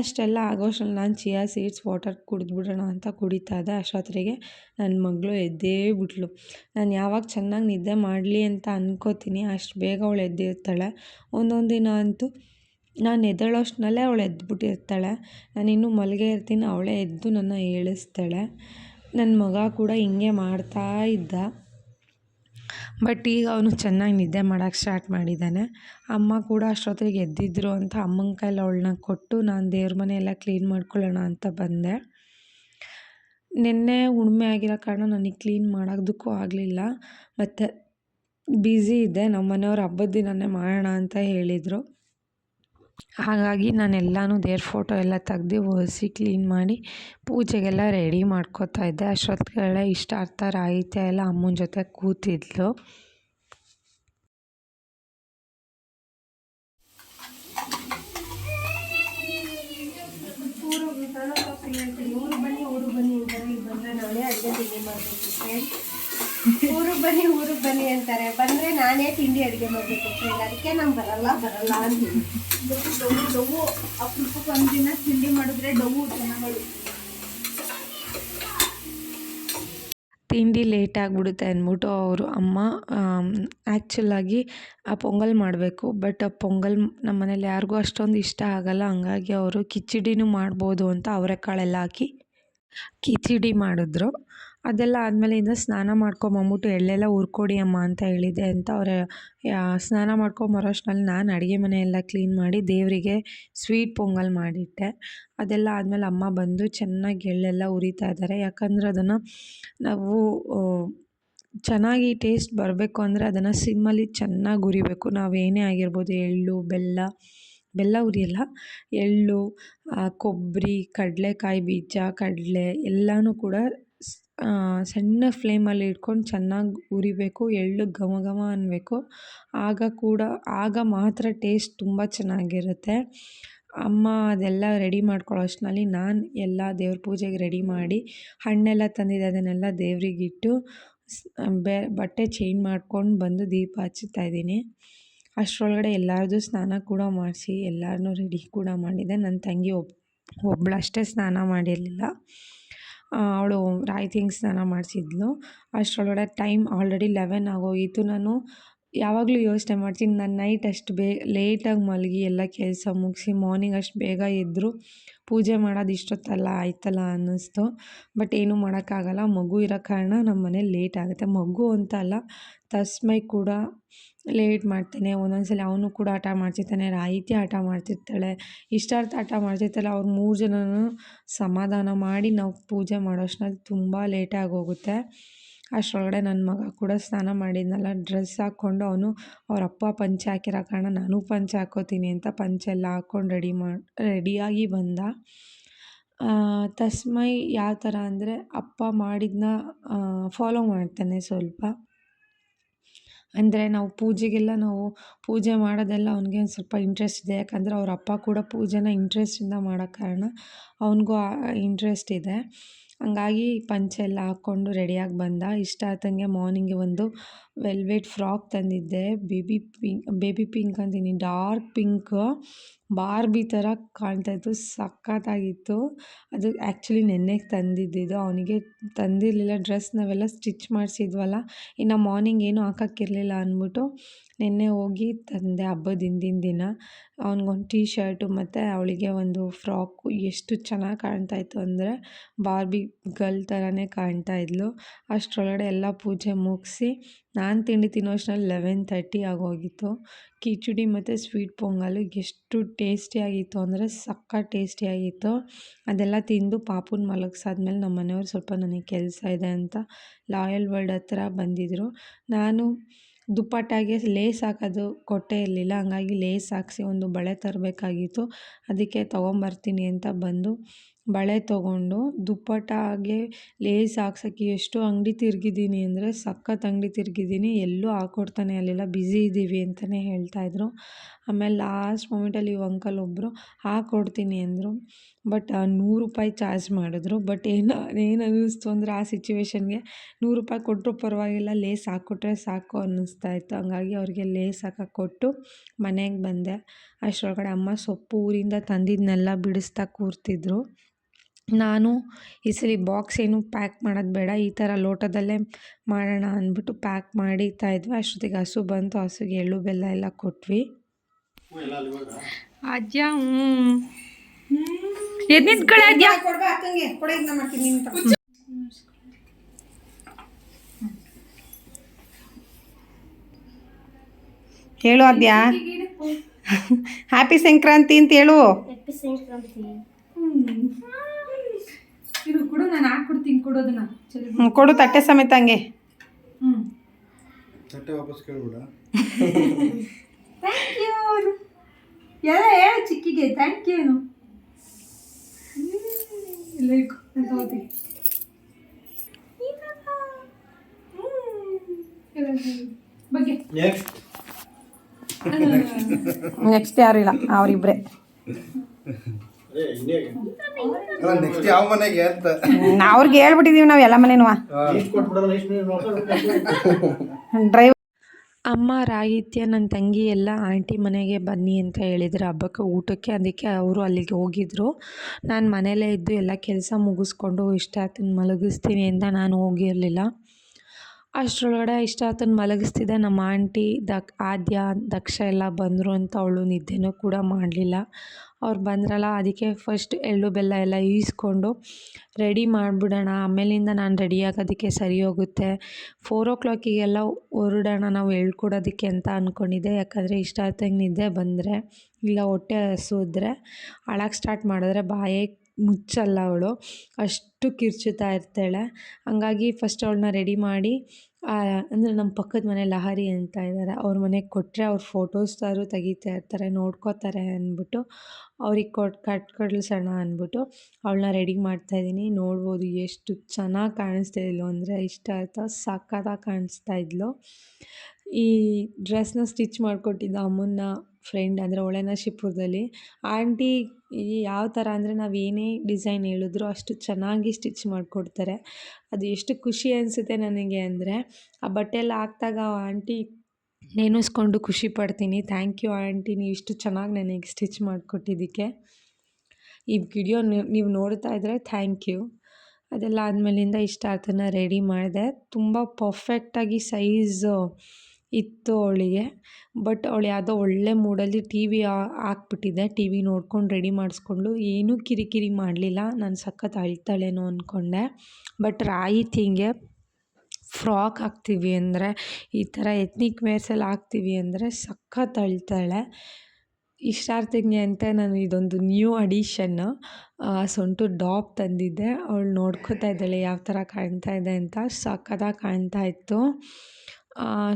ಅಷ್ಟೆಲ್ಲ ಆಗೋಷ್ಟ್ರಲ್ಲಿ ನಾನು ಚಿಯಾ ಸೀಡ್ಸ್, ವಾಟರ್ ಕುಡಿದ್ಬಿಡೋಣ ಅಂತ ಕುಡಿತಾ ಇದ್ದೆ ಅಷ್ಟೊತ್ತಿಗೆ ನನ್ನ ಮಗಳು ಎದ್ದೇ ಬಿಟ್ಳು ನಾನು ಯಾವಾಗ ಚೆನ್ನಾಗಿ ನಿದ್ದೆ ಮಾಡಲಿ ಅಂತ ಅನ್ಕೋತೀನಿ. ಅಷ್ಟು ಬೇಗ ಅವಳು ಎದ್ದಿರ್ತಾಳೆ. ಒಂದೊಂದು ದಿನ ಅಂತೂ ನಾನು ಎದ್ದೇಳೋಷ್ಟ್ರಲ್ಲೇ ಅವಳು ಎದ್ದುಬಿಟ್ಟಿರ್ತಾಳೆ ನಾನು ಇನ್ನೂ ಮಲಗೇ ಇರ್ತೀನಿ. ಅವಳೇ ಎದ್ದು ನನ್ನ ಏಳಿಸ್ತಾಳೆ. ನನ್ನ ಮಗ ಕೂಡ ಹಿಂಗೆ ಮಾಡ್ತಾ ಇದ್ದ. ಬಟ್ ಈಗ ಅವನು ಚೆನ್ನಾಗಿ ನಿದ್ದೆ ಮಾಡೋಕ್ಕೆ ಸ್ಟಾರ್ಟ್ ಮಾಡಿದ್ದಾನೆ ಅಮ್ಮ ಕೂಡ ಅಷ್ಟೊತ್ತಿಗೆ ಎದ್ದಿದ್ರು ಅಂತ ಅಮ್ಮನ ಕೈಲಿ ಅವಳನ್ನ ಕೊಟ್ಟು ನಾನು ದೇವ್ರ ಮನೆ ಎಲ್ಲ ಕ್ಲೀನ್ ಮಾಡ್ಕೊಳ್ಳೋಣ ಅಂತ ಬಂದೆ. ನಿನ್ನೆ ಹುಣ್ಮೆ ಆಗಿರೋ ಕಾರಣ ನನಗೆ ಕ್ಲೀನ್ ಮಾಡೋದಕ್ಕೂ ಆಗಲಿಲ್ಲ. ಮತ್ತು ಬ್ಯುಸಿ ಇದ್ದೆ. ನಮ್ಮ ಮನೆಯವ್ರು ಹಬ್ಬದ ದಿನವೇ ಮಾಡೋಣ ಅಂತ ಹೇಳಿದರು. ಹಾಗಾಗಿ ನಾನು ಎಲ್ಲನೂ ದೇವ್ರ ಫೋಟೋ ಎಲ್ಲ ತೆಗ್ದು ಒರೆಸಿ ಕ್ಲೀನ್ ಮಾಡಿ ಪೂಜೆಗೆಲ್ಲ ರೆಡಿ ಮಾಡ್ಕೋತಾ ಇದ್ದೆ. ಅಷ್ಟೊತ್ತಿಗೆಲ್ಲ ಇಷ್ಟ ಅರ್ಥ ರಾಯಿತೆ ಎಲ್ಲ ಅಮ್ಮನ ಜೊತೆ ಕೂತಿದ್ಲು. ಬನ್ನಿ, ಊರು ಬನ್ನಿ ಅಂತ ಬಂದರೆ ನಾನೇ ಅಡುಗೆ ತಿಂಡಿ ಮಾಡಬೇಕು ಫ್ರೆಂಡ್ ಊರು ಬನ್ನಿ ಊರು ಬನ್ನಿ ಅಂತಾರೆ. ಬಂದ್ರೆ ನಾನೇ ತಿಂಡಿ ಅಡುಗೆ ಮಾಡಬೇಕು ಫ್ರೆಂಡ್ ಅದಕ್ಕೆ ನಾನು ಬರಲ್ಲ ಬರಲ್ಲ ಅಂತೀನಿ ಡೊವ್ವು ಡೊವ್ವು ಡೊವ್ವು ಅಪರೂಪಕ್ಕೆ ಒಂದಿನ ತಿಂಡಿ ಮಾಡಿದ್ರೆ ಡೊವ್ವು ಚೆನ್ನಾಗಿ ತಿಂಡಿ ಲೇಟ್ ಆಗಿಬಿಡುತ್ತೆ ಅಂದ್ಬಿಟ್ಟು ಅವರು ಅಮ್ಮ ಆ್ಯಕ್ಚುಲಾಗಿ ಆ ಪೊಂಗಲ್ ಮಾಡಬೇಕು. ಬಟ್ ಆ ಪೊಂಗಲ್ ನಮ್ಮ ಮನೇಲಿ ಯಾರಿಗೂ ಅಷ್ಟೊಂದು ಇಷ್ಟ ಆಗಲ್ಲ. ಹಂಗಾಗಿ ಅವರು ಕಿಚಡಿನೂ ಮಾಡ್ಬೋದು ಅಂತ ಅವರೆಕಾಳೆಲ್ಲ ಹಾಕಿ ಕಿಚಡಿ ಮಾಡಿದ್ರು. ಅದೆಲ್ಲ ಆದಮೇಲಿಂದ ಸ್ನಾನ ಮಾಡ್ಕೊಂಬಂದ್ಬಿಟ್ಟು ಎಳ್ಳೆಲ್ಲ ಉರ್ಕೊಡಿ ಅಮ್ಮ ಅಂತ ಹೇಳಿದ್ದೆ ಅಂತ ಅವರ ಸ್ನಾನ ಮಾಡ್ಕೊಂಬರೋಷ್ಟ್ರಲ್ಲಿ ನಾನು ಅಡುಗೆ ಮನೆಯೆಲ್ಲ ಕ್ಲೀನ್ ಮಾಡಿ ದೇವರಿಗೆ ಸ್ವೀಟ್ ಪೊಂಗಲ್ ಮಾಡಿಟ್ಟೆ. ಅದೆಲ್ಲ ಆದಮೇಲೆ ಅಮ್ಮ ಬಂದು ಚೆನ್ನಾಗಿ ಎಳ್ಳೆಲ್ಲ ಉರಿತಾ ಇದ್ದಾರೆ ಯಾಕಂದ್ರೆ ಅದನ್ನು ನಾವು ಚೆನ್ನಾಗಿ ಟೇಸ್ಟ್ ಬರಬೇಕು ಅಂದರೆ ಅದನ್ನು ಸಿಮ್ಮಲ್ಲಿ ಚೆನ್ನಾಗಿ ಉರಿಬೇಕು ನಾವು ಏನೇ ಆಗಿರ್ಬೋದು ಎಳ್ಳು, ಬೆಲ್ಲ ಬೆಲ್ಲ ಉರಿಯಲ್ಲ ಎಳ್ಳು ಕೊಬ್ಬರಿ ಕಡಲೆಕಾಯಿ ಬೀಜ, ಕಡಲೆ ಎಲ್ಲನೂ ಕೂಡ ಸಣ್ಣ ಫ್ಲೇಮಲ್ಲಿ ಇಟ್ಕೊಂಡು ಚೆನ್ನಾಗಿ ಹುರಿಬೇಕು, ಎಳ್ಳು ಘಮ ಘಮ ಅನ್ನಬೇಕು ಆಗ ಕೂಡ, ಆಗ ಮಾತ್ರ ಟೇಸ್ಟ್ ತುಂಬ ಚೆನ್ನಾಗಿರುತ್ತೆ. ಅಮ್ಮ ಅದೆಲ್ಲ ರೆಡಿ ಮಾಡ್ಕೊಳ್ಳೋ ಅಷ್ಟರಲ್ಲಿ ನಾನು ಎಲ್ಲ ದೇವ್ರ ಪೂಜೆಗೆ ರೆಡಿ ಮಾಡಿ, ಹಣ್ಣೆಲ್ಲ ತಂದಿದ್ದೆ ಅದನ್ನೆಲ್ಲ ದೇವರಿಗಿಟ್ಟು ಬೆ, ಬಟ್ಟೆ ಚೇಂಜ್ ಮಾಡ್ಕೊಂಡು ಬಂದು ದೀಪ ಹಚ್ಚುತ್ತಾ ಇದ್ದೀನಿ. ಅಷ್ಟರೊಳಗಡೆ ಎಲ್ಲರದ್ದು ಸ್ನಾನ ಕೂಡ ಮಾಡಿಸಿ ಎಲ್ಲರನ್ನೂ ರೆಡಿ ಕೂಡ ಮಾಡಿದೆ. ನನ್ನ ತಂಗಿ ಒಬ್ ಒಬ್ಬಳಷ್ಟೇ ಸ್ನಾನ ಮಾಡಿರಲಿಲ್ಲ. ಅವಳು ರಾಯ್ತಿಂಗ್ ಸ್ನಾನ ಮಾಡಿಸಿದ್ಲು. ಅಷ್ಟರೊಳಗಡೆ ಟೈಮ್ ಆಲ್ರೆಡಿ ಲೆವೆನ್ ಆಗೋಗಿತ್ತು. ನಾನು ಯಾವಾಗಲೂ ಯೋಚನೆ ಮಾಡ್ತೀನಿ, ನಾನು ನೈಟ್ ಅಷ್ಟು ಬೇ ಲೇಟಾಗಿ ಮಲಗಿ ಎಲ್ಲ ಕೆಲಸ ಮುಗಿಸಿ ಮಾರ್ನಿಂಗ್ ಅಷ್ಟು ಬೇಗ ಎದ್ದರು ಪೂಜೆ ಮಾಡೋದು ಇಷ್ಟೊತ್ತಲ್ಲ, ಆಯ್ತಲ್ಲ ಅನ್ನಿಸ್ತು. ಬಟ್ ಏನೂ ಮಾಡೋಕ್ಕಾಗಲ್ಲ, ಮಗು ಇರೋ ಕಾರಣ ನಮ್ಮ ಮನೇಲಿ ಲೇಟ್ ಆಗುತ್ತೆ. ಮಗು ಅಂತ ಅಲ್ಲ, ತಸ್ಮೈ ಕೂಡ ಲೇಟ್ ಮಾಡ್ತೇನೆ. ಒಂದೊಂದು ಸಲ ಅವನು ಕೂಡ ಆಟ ಮಾಡ್ತಿರ್ತಾನೆ ರಾಯಿತಿ ಆಟ ಮಾಡ್ತಿರ್ತಾಳೆ. ಇಷ್ಟಾರ್ಥ ಆಟ ಮಾಡ್ತಿರ್ತಾಳೆ, ಅವ್ರು ಮೂರು ಜನನೂ ಸಮಾಧಾನ ಮಾಡಿ ನಾವು ಪೂಜೆ ಮಾಡೋಷ್ಟ್ರಲ್ಲಿ ತುಂಬ ಲೇಟಾಗಿ ಹೋಗುತ್ತೆ. ಅಷ್ಟರೊಳಗಡೆ ನನ್ನ ಮಗ ಕೂಡ ಸ್ನಾನ ಮಾಡಿದ್ನಲ್ಲ ಡ್ರೆಸ್ ಹಾಕ್ಕೊಂಡು ಅವನು ಅವ್ರ ಅಪ್ಪ ಪಂಚೆ ಹಾಕಿರೋ ಕಾರಣ ನಾನು ಪಂಚೆ ಹಾಕ್ಕೋತೀನಿ ಅಂತ ಪಂಚೆ ಎಲ್ಲ ಹಾಕ್ಕೊಂಡು ರೆಡಿ ಮಾಡಿ ರೆಡಿಯಾಗಿ ಬಂದ. ತಸ್ಮೈ ಯಾವ ಥರ ಅಂದರೆ ಅಪ್ಪ ಮಾಡಿದ್ದನ್ನ ಫಾಲೋ ಮಾಡ್ತಾನೆ ಸ್ವಲ್ಪ. ಅಂದರೆ ನಾವು ಪೂಜೆಗೆಲ್ಲ ನಾವು ಪೂಜೆ ಮಾಡೋದೆಲ್ಲ ಅವ್ನಿಗೆ ಒಂದು ಸ್ವಲ್ಪ ಇಂಟ್ರೆಸ್ಟ್ ಇದೆ. ಯಾಕಂದರೆ ಅವ್ರ ಅಪ್ಪ ಕೂಡ ಪೂಜೆನ ಇಂಟ್ರೆಸ್ಟಿಂದ ಮಾಡೋ ಕಾರಣ ಅವನಿಗೂ ಇಂಟ್ರೆಸ್ಟ್ ಇದೆ. ಹಂಗಾಗಿ ಪಂಚೆ ಎಲ್ಲ ಹಾಕ್ಕೊಂಡು ರೆಡಿಯಾಗಿ ಬಂದ. ಇಷ್ಟ ಆತಂಗೆ ಮಾರ್ನಿಂಗ್ಗೆ ಒಂದು ವೆಲ್ವೆಟ್ ಫ್ರಾಕ್ ತಂದಿದ್ದೆ. ಬೇಬಿ ಪಿಂಕ್ ಬೇಬಿ ಪಿಂಕ್ ಅಂತೀನಿ ಡಾರ್ಕ್ ಪಿಂಕ್ ಬಾರ್ಬಿ ಥರ ಕಾಣ್ತಾಯಿತ್ತು ಸಖತ್ತಾಗಿತ್ತು. ಅದು ಆ್ಯಕ್ಚುಲಿ ನೆನ್ನೆಗೆ ತಂದಿದ್ದಿದ್ದು ಅವನಿಗೆ ತಂದಿರಲಿಲ್ಲ. ಡ್ರೆಸ್ ನಾವೆಲ್ಲ ಸ್ಟಿಚ್ ಮಾಡಿಸಿದ್ವಲ್ಲ. ಇನ್ನು ಮಾರ್ನಿಂಗ್ ಏನೂ ಹಾಕೋಕ್ಕಿರಲಿಲ್ಲ ಅಂದ್ಬಿಟ್ಟು ನಿನ್ನೆ ಹೋಗಿ ತಂದೆ ಹಬ್ಬದ ಹಿಂದಿನ ದಿನ, ಅವ್ನಿಗೊಂದು ಟೀ ಶರ್ಟು ಮತ್ತು ಅವಳಿಗೆ ಒಂದು ಫ್ರಾಕು ಎಷ್ಟು ಚೆನ್ನಾಗಿ ಕಾಣ್ತಾ ಇತ್ತು ಅಂದರೆ ಬಾರ್ಬಿ ಗರ್ಲ್ ಥರನೇ ಕಾಣ್ತಾ ಇದ್ಲು. ಅಷ್ಟರೊಳಗಡೆ ಎಲ್ಲ ಪೂಜೆ ಮುಗಿಸಿ ನಾನು ತಿಂಡಿ ತಿನ್ನೋ ಅಷ್ಟರಲ್ಲಿ ಲೆವೆನ್ ತರ್ಟಿ ಆಗೋಗಿತ್ತು. ಕಿಚಡಿ ಮತ್ತು ಸ್ವೀಟ್ ಪೊಂಗಲ್ಲು ಎಷ್ಟು ಟೇಸ್ಟಿಯಾಗಿತ್ತು ಅಂದರೆ ಸಕ್ಕ ಟೇಸ್ಟಿಯಾಗಿತ್ತು ಅದೆಲ್ಲ ತಿಂದು ಪಾಪುನ ಮಲಗಿಸಾದ್ಮೇಲೆ ನಮ್ಮ ಮನೆಯವ್ರು ಸ್ವಲ್ಪ ನನಗೆ ಕೆಲಸ ಇದೆ ಅಂತ ಲಾಯಲ್ ವರ್ಲ್ಡ್ ಹತ್ರ ಬಂದಿದ್ದರು ನಾನು ದುಪ್ಪಟ್ಟಾಗೆ ಲೇಸ್ ಹಾಕೋದು ಕೊಟ್ಟೇ ಇರಲಿಲ್ಲ. ಹಂಗಾಗಿ ಲೇಸ್ ಹಾಕಿಸಿ ಒಂದು ಬಳೆ ತರಬೇಕಾಗಿತ್ತು. ಅದಕ್ಕೆ ತೊಗೊಂಬರ್ತೀನಿ ಅಂತ ಬಂದು ಬಳೆ ತೊಗೊಂಡು ದುಪ್ಪಟ್ಟಾಗೆ ಲೇಸ್ ಹಾಕ್ಸೋಕ್ಕೆ ಎಷ್ಟು ಅಂಗಡಿ ತಿರುಗಿದ್ದೀನಿ ಅಂದರೆ ಸಖತ್ ಅಂಗಡಿ ತಿರುಗಿದ್ದೀನಿ. ಎಲ್ಲೂ ಹಾಕ್ಕೊಡ್ತಾನೆ ಇರಲಿಲ್ಲ. ಬ್ಯುಸಿ ಇದ್ದೀವಿ ಅಂತಲೇ ಹೇಳ್ತಾಯಿದ್ರು ಆಮೇಲೆ ಲಾಸ್ಟ್ ಮೂಮೆಂಟಲ್ಲಿ ಇವ್ ಅಂಕಲ್ ಒಬ್ಬರು ಹಾಕ್ಕೊಡ್ತೀನಿ ಅಂದರು. ಬಟ್ ನೂರು ರೂಪಾಯಿ ಚಾರ್ಜ್ ಮಾಡಿದ್ರು. ಬಟ್ ಏನು ಏನು ಅನ್ನಿಸ್ತು ಅಂದರೆ ಆ ಸಿಚುವೇಶನ್ಗೆ ನೂರು ರೂಪಾಯಿ ಕೊಟ್ಟರು ಪರವಾಗಿಲ್ಲ ಲೇಸ್ ಹಾಕ್ಕೊಟ್ರೆ ಸಾಕು ಅನ್ನಿಸ್ತಾ ಇತ್ತು. ಹಂಗಾಗಿ ಅವ್ರಿಗೆ ಲೇಸ್ ಹಾಕಕ್ಕೆ ಕೊಟ್ಟು ಮನೆಗೆ ಬಂದೆ. ಅಷ್ಟರೊಳಗಡೆ ಅಮ್ಮ ಸೊಪ್ಪು ಊರಿಂದ ತಂದಿದ್ದನ್ನೆಲ್ಲ ಬಿಡಿಸ್ತಾ ಕೂರ್ತಿದ್ರು. ನಾನು ಈ ಸಲ ಬಾಕ್ಸ್ ಏನು ಪ್ಯಾಕ್ ಮಾಡೋದು ಬೇಡ, ಈ ಥರ ಲೋಟದಲ್ಲೇ ಮಾಡೋಣ ಅಂದ್ಬಿಟ್ಟು ಪ್ಯಾಕ್ ಮಾಡಿತಾ ಇದ್ವಿ. ಅಷ್ಟೊತ್ತಿಗೆ ಹಸು ಬಂತು. ಹಸುಗೆ ಎಳ್ಳು ಬೆಲ್ಲ ಎಲ್ಲ ಕೊಟ್ವಿ. ಅಜ್ಜ ಹ್ಞೂ ನಿಂತ್ಕೊಳ್ಳಿ ಅಜ್ಜ. ಅಕ್ಕಂಗೆ ಕೊಡ ನೀನು ಹೇಳು ಅದ್ಯ. ಹ್ಯಾಪಿ ಸಂಕ್ರಾಂತಿ ಅಂತ ಹೇಳು. ಹ್ಞೂ ಕೊಡು ನಾನು ಹಾಕ್ಕೊಡ್ತೀನಿ ಕೊಡೋದನ್ನ ಕೊಡು ತಟ್ಟೆ ಸಮೇತ ಹಂಗೆ. ಹ್ಞೂ ತಟ್ಟೆ ವಾಪಸ್ ಕೇಳ್ಬಿಡ. ಥ್ಯಾಂಕ್ ಯು ಎಲ್ಲ ಹೇಳು ಚಿಕ್ಕಿಗೆ ಥ್ಯಾಂಕ್ ಯು ಇಲ್ಲ ಬಗ್ಗೆ ನೆಕ್ಸ್ಟ್ ನೆಕ್ಸ್ಟ್ ಯಾರು ಇಲ್ಲ? ಅವರಿಬ್ರೆ. ನೆಕ್ಸ್ಟ್ ಯಾವ ಮನೆಗೆ ಅಂತ. ಅವ್ರಿಗೆ ಹೇಳ್ಬಿಟ್ಟಿದೀವಿ ನಾವು ಎಲ್ಲ ಮನೇನು. ಡ್ರೈವ್ ಅಮ್ಮ ರಾಹಿತ್ಯ ನನ್ನ ತಂಗಿ ಎಲ್ಲ ಆಂಟಿ ಮನೆಗೆ ಬನ್ನಿ ಅಂತ ಹೇಳಿದ್ರು. ಹಬ್ಬಕ್ಕೆ ಊಟಕ್ಕೆ ಅದಕ್ಕೆ ಅವರು ಅಲ್ಲಿಗೆ ಹೋಗಿದ್ರು. ನಾನು ಮನೆಯಲ್ಲೇ ಇದ್ದು ಎಲ್ಲ ಕೆಲಸ ಮುಗಿಸ್ಕೊಂಡು ಇಷ್ಟ ಆತನ ಮಲಗಿಸ್ತೀನಿ ಅಂತ ನಾನು ಹೋಗಿರಲಿಲ್ಲ. ಅಷ್ಟರೊಳಗಡೆ ಇಷ್ಟ ಆತನ ಮಲಗಿಸ್ತಿದ್ದೆ ನಮ್ಮ ಆಂಟಿ ದಕ್, ಆದ್ಯ, ದಕ್ಷ ಎಲ್ಲ ಬಂದರು ಅಂತ ಅವಳು ನಿದ್ದೆನೂ ಕೂಡ ಮಾಡಲಿಲ್ಲ. ಅವ್ರು ಬಂದ್ರಲ್ಲ, ಅದಕ್ಕೆ ಫಸ್ಟ್ ಎಳ್ಳು ಬೆಲ್ಲ ಎಲ್ಲ ಈಸ್ಕೊಂಡು ರೆಡಿ ಮಾಡಿಬಿಡೋಣ. ಆಮೇಲಿಂದ ನಾನು ರೆಡಿ ಆಗೋದಕ್ಕೆ ಸರಿ ಹೋಗುತ್ತೆ. ಫೋರ್ ಓ ಕ್ಲಾಕಿಗೆಲ್ಲ ಹೊರಡೋಣ, ನಾವು ಹೇಳ್ಕೊಡೋದಕ್ಕೆ ಅಂತ ಅಂದ್ಕೊಂಡಿದ್ದೆ ಯಾಕಂದರೆ ಇಷ್ಟ ಆಗ್ತಂಗೆ ನಿದ್ದೆ ಬಂದರೆ, ಇಲ್ಲ ಹೊಟ್ಟೆ ಹಸಿದ್ರೆ ಅಳಕ್ಕೆ ಸ್ಟಾರ್ಟ್ ಮಾಡಿದ್ರೆ ಬಾಯೇ ಮುಚ್ಚಲ್ಲ ಅವಳು. ಅಷ್ಟು ಕಿರ್ಚುತ್ತಾ ಇರ್ತಾಳೆ. ಹಂಗಾಗಿ ಫಸ್ಟ್ ಅವಳನ್ನ ರೆಡಿ ಮಾಡಿ ಅಂದರೆ ನಮ್ಮ ಪಕ್ಕದ ಮನೆ ಲಹರಿ ಅಂತ ಇದ್ದಾರೆ ಅವ್ರ ಮನೆಗೆ ಕೊಟ್ಟರೆ ಅವ್ರ ಫೋಟೋಸ್ ಅವರು ತೆಗಿತಾ ಇರ್ತಾರೆ, ನೋಡ್ಕೋತಾರೆ ಅಂದ್ಬಿಟ್ಟು ಅವ್ರಿಗೆ ಕೊಟ್ಟು ಕಟ್ ಕಳಿಸೋಣ ಅಂದ್ಬಿಟ್ಟು ಅವಳನ್ನ ರೆಡಿ ಮಾಡ್ತಾಯಿದ್ದೀನಿ ನೋಡ್ಬೋದು ಎಷ್ಟು ಚೆನ್ನಾಗಿ ಕಾಣಿಸ್ತಾ ಇದ್ಲು ಅಂದರೆ ಇಷ್ಟ ಆಯಿತಾ? ಸಖತ್ತಾಗಿ ಕಾಣಿಸ್ತಾ ಇದ್ಲು. ಈ ಡ್ರೆಸ್ನ ಸ್ಟಿಚ್ ಮಾಡಿಕೊಟ್ಟಿದ್ದ ಅಮ್ಮನ ಫ್ರೆಂಡ್ ಅಂದರೆ ಒಳನಶಿಪುರದಲ್ಲಿ. ಆಂಟಿ ಯಾವ ಥರ ಅಂದರೆ ನಾವು ಏನೇ ಡಿಸೈನ್ ಹೇಳಿದ್ರು ಅಷ್ಟು ಚೆನ್ನಾಗಿ ಸ್ಟಿಚ್ ಮಾಡಿಕೊಡ್ತಾರೆ. ಅದು ಎಷ್ಟು ಖುಷಿ ಅನಿಸುತ್ತೆ ನನಗೆ ಅಂದರೆ ಆ ಬಟ್ಟೆ ಎಲ್ಲ ಹಾಕ್ದಾಗ ಆಂಟಿ ನೆನೆಸ್ಕೊಂಡು ಖುಷಿ ಪಡ್ತೀನಿ. Thank you aunty. ನೀವು ಇಷ್ಟು ಚೆನ್ನಾಗಿ ನನಗೆ ಸ್ಟಿಚ್ ಮಾಡಿಕೊಟ್ಟಿದ್ದಕ್ಕೆ. ಈ ವಿಡಿಯೋ ನೀವು ನೋಡ್ತಾ ಇದ್ದರೆ ಥ್ಯಾಂಕ್ ಯು. ಅದೆಲ್ಲ ಆದಮೇಲಿಂದ ಇಷ್ಟ ಅದನ್ನು ರೆಡಿ ಮಾಡಿದೆ. ತುಂಬ ಪರ್ಫೆಕ್ಟಾಗಿ ಸೈಜು ಇತ್ತು ಅವಳಿಗೆ. ಬಟ್ ಅವಳು ಯಾವುದೋ ಒಳ್ಳೆ ಮೂಡಲ್ಲಿ ಟಿ ವಿ ಹಾಕ್ಬಿಟ್ಟಿದ್ದೆ ಟಿ ವಿ ನೋಡ್ಕೊಂಡು ರೆಡಿ ಮಾಡಿಸ್ಕೊಂಡು ಏನೂ ಕಿರಿಕಿರಿ ಮಾಡಲಿಲ್ಲ. ನಾನು ಸಖತ್ ಅಳ್ತಾಳೇನೋ ಅಂದ್ಕೊಂಡೆ ಬಟ್ ರಾಯಿತಿಗೆ ಫ್ರಾಕ್ ಹಾಕ್ತೀವಿ ಅಂದರೆ ಈ ಥರ ಎತ್ನಿಕ್ ವೇರ್ಸಲ್ಲಿ ಹಾಕ್ತೀವಿ ಅಂದರೆ ಸಖತ್ ಅಳ್ತಾಳೆ. ಇಷ್ಟಾರ್ಥಿಗೆ ಅಂತ ನಾನು ಇದೊಂದು ನ್ಯೂ ಅಡಿಷನ್ನು ಸೊಂಟು ಡಾಪ್ ತಂದಿದ್ದೆ. ಅವಳು ನೋಡ್ಕೋತಾ ಇದ್ದಾಳೆ ಯಾವ ಥರ ಕಾಣ್ತಾ ಇದೆ ಅಂತ. ಸಖತ್ತಾಗಿ ಕಾಣ್ತಾ ಇತ್ತು.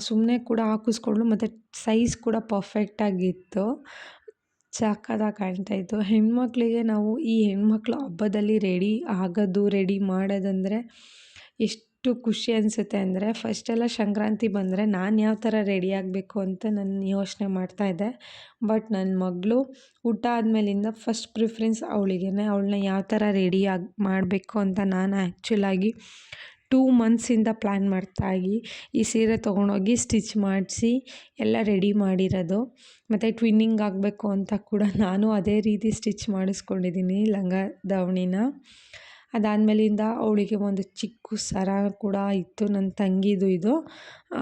ಸುಮ್ಮನೆ ಕೂಡ ಹಾಕಿಸ್ಕೊಳ್ಳು ಮತ್ತು ಸೈಜ್ ಕೂಡ ಪರ್ಫೆಕ್ಟಾಗಿತ್ತು. ಸಖತ್ತಾಗಿ ಕಾಣ್ತಾ ಇತ್ತು. ಹೆಣ್ಮಕ್ಳಿಗೆ ನಾವು ಈ ಹೆಣ್ಮಕ್ಳು ಹಬ್ಬದಲ್ಲಿ ರೆಡಿ, ಆಗೋದು ರೆಡಿ ಮಾಡೋದಂದರೆ ಎಷ್ಟು ಖುಷಿ ಅನಿಸುತ್ತೆ ಅಂದರೆ ಫಸ್ಟೆಲ್ಲ ಸಂಕ್ರಾಂತಿ ಬಂದರೆ ನಾನು ಯಾವ ಥರ ರೆಡಿ ಆಗಬೇಕು ಅಂತ ನಾನು ಯೋಚನೆ ಮಾಡ್ತಾಯಿದ್ದೆ ಬಟ್ ನನ್ನ ಮಗಳು ಊಟ ಆದಮೇಲಿಂದ ಫಸ್ಟ್ ಪ್ರಿಫ್ರೆನ್ಸ್ ಅವಳಿಗೇ ಅವಳನ್ನ ಯಾವ ಥರ ರೆಡಿ ಮಾಡಬೇಕು ಅಂತ ನಾನು ಆ್ಯಕ್ಚುಲಾಗಿ ಟೂ ಮಂತ್ಸಿಂದ ಪ್ಲ್ಯಾನ್ ಮಾಡ್ತಾಯಿ ಈ ಸೀರೆ ತೊಗೊಂಡೋಗಿ ಸ್ಟಿಚ್ ಮಾಡಿಸಿ ಎಲ್ಲ ರೆಡಿ ಮಾಡಿರೋದು. ಮತ್ತು ಟ್ವಿನ್ನಿಂಗ್ ಆಗಬೇಕು ಅಂತ ಕೂಡ ನಾನು ಅದೇ ರೀತಿ ಸ್ಟಿಚ್ ಮಾಡಿಸ್ಕೊಂಡಿದ್ದೀನಿ ಲಂಗ ದಾವಣಿನ. ಅದಾದಮೇಲಿಂದ ಅವಳಿಗೆ ಒಂದು ಚಿಕ್ಕ ಸರ ಕೂಡ ಇತ್ತು ನನ್ನ ತಂಗಿದು ಇದು.